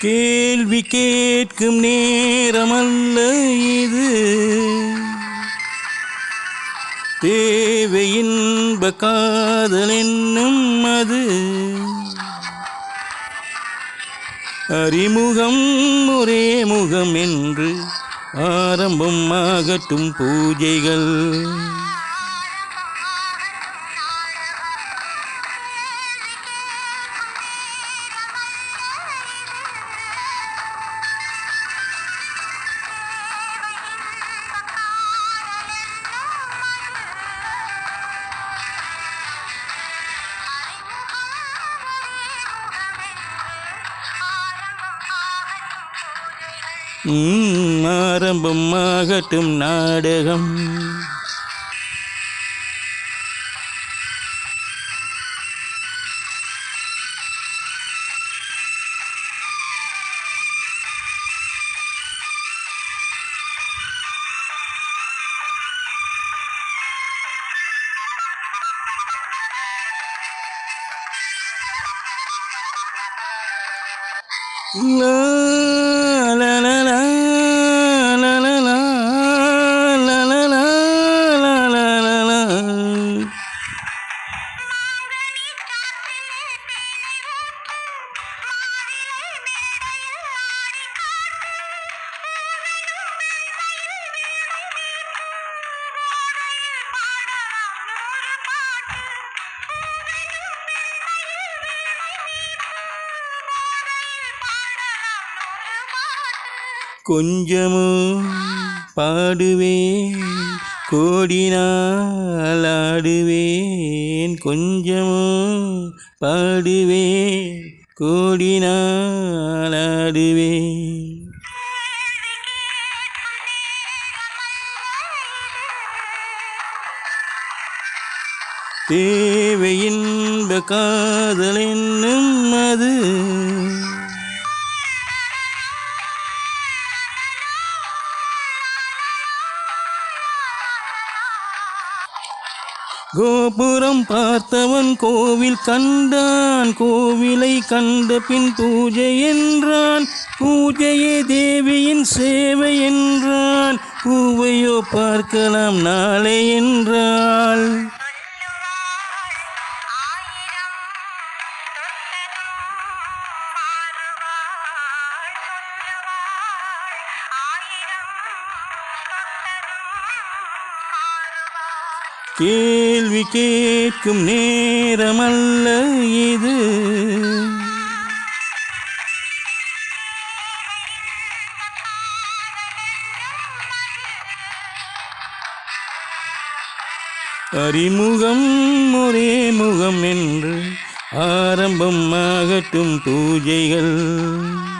கேள்வி கேட்கும் நேரமல்ல இது. தேவை இன்ப காதல் என்னும் அது. அறிமுகம் ஒரே முகம் என்று ஆரம்பம் ஆகட்டும் பூஜைகள். ஆரம்பம் ஆகட்டும் நாடகம். லா, கொஞ்சமும் பாடுவேன் கோடினால் ஆடுவேன் கொஞ்சமும் பாடுவேன் கோடினால் ஆடுவேன். தேவையின்ப காதல் என்னும் அது கோபுரம் பார்த்தவன் கோவில் கண்டான் கோவிலை கண்ட பின் பூஜை என்றான். பூஜையே தேவியின் சேவை என்றான். பூவையோ பார்க்கலாம் நாளை என்றான். கேள்வி கேட்கும் நேரமல்ல இது. அறிமுகம் ஒரே முகம் என்று ஆரம்பம் ஆகட்டும் பூஜைகள்.